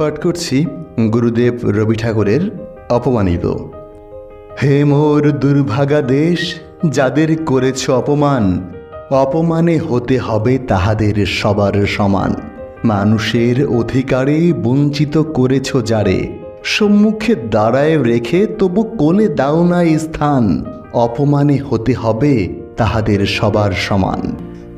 পাঠ করছি গুরুদেব রবি ঠাকুরের অপমানিত। হে মোর দুর্ভাগা দেশ, যাদের করেছ অপমান, অপমানে হতে হবে তাহাদের সবার সমান। মানুষের অধিকারে বঞ্চিত করেছ যারে, সম্মুখে দাঁড়ায় রেখে তবু কোলে দাও না স্থান। অপমানে হতে হবে তাহাদের সবার সমান।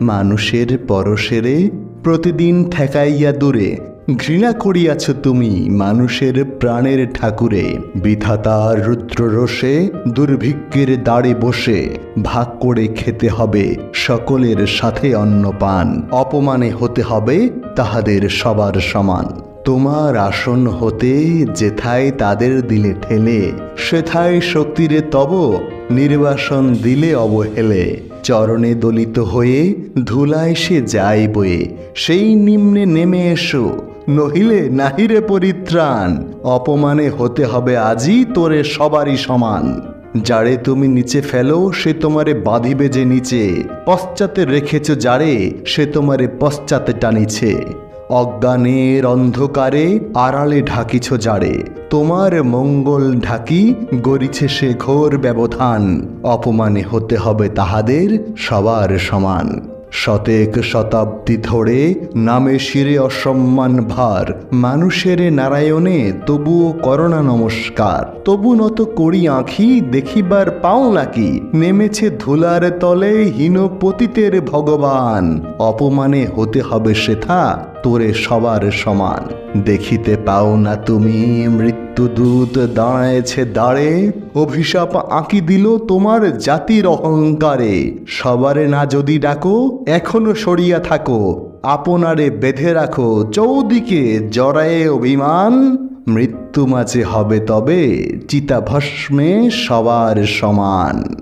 মানুষের পরশেরে প্রতিদিন ঠেকাইয়া দূরে ঘৃণা করিয়াছ তুমি মানুষের প্রাণের ঠাকুরে বিধাতার রুদ্ররোষে, দুর্ভিক্ষের দাড়ে বসে ভাগ করে খেতে হবে সকলের সাথে অন্নপান। অপমানে হতে হবে তাহাদের সবার সমান। তোমার আসন হতে যেথায় তাদের দিলে ঠেলে, সেথায় শক্তিরে তব নির্বাসন দিলে অবহেলে। চরণে দলিত হয়ে ধুলায় সে যায় বয়ে, সেই নিম্নে নেমে এসো। নহিলে নাহিরে পরিত্রাণ। অপমানে হতে হবে আজই তোরে সবারই সমান। যারে তুমি নিচে ফেলো, সে তোমারে বাঁধিবে যে নিচে। পশ্চাতে রেখেছ যারে, সে তোমারে পশ্চাতে টানিছে। অজ্ঞানের অন্ধকারে আড়ালে ঢাকিছ যারে। তোমার মঙ্গল ঢাকি গড়িছে সে ঘোর ব্যবধান। অপমানে হতে হবে তাহাদের সবার সমান। শতেক শতাব্দী ধরে নামে শিরে অসম্মান ভার, মানুষের নারায়ণে তবুও করোনা নমস্কার। তবু নত করি আঁখি, দেখিবার পাও নাকি? নেমেছে ধুলার তলে হীন পতিতের ভগবান। অপমানে হতে হবে সেথা, তোরে সবার সমান। দেখিতে পাও না তুমি মৃত্যুদূত দাঁড়ায়েছে দাঁড়ে অভিশাপ আঁকি দিল তোমার জাতির অহংকারে। সবারে না যদি ডাকো, এখনও সরিয়া থাকো। আপনারে বেঁধে রাখো, চৌদিকে জড়ায়ে অভিমান। মৃত্যু মাঝে হবে তবে, চিতাভস্মে সবার সমান।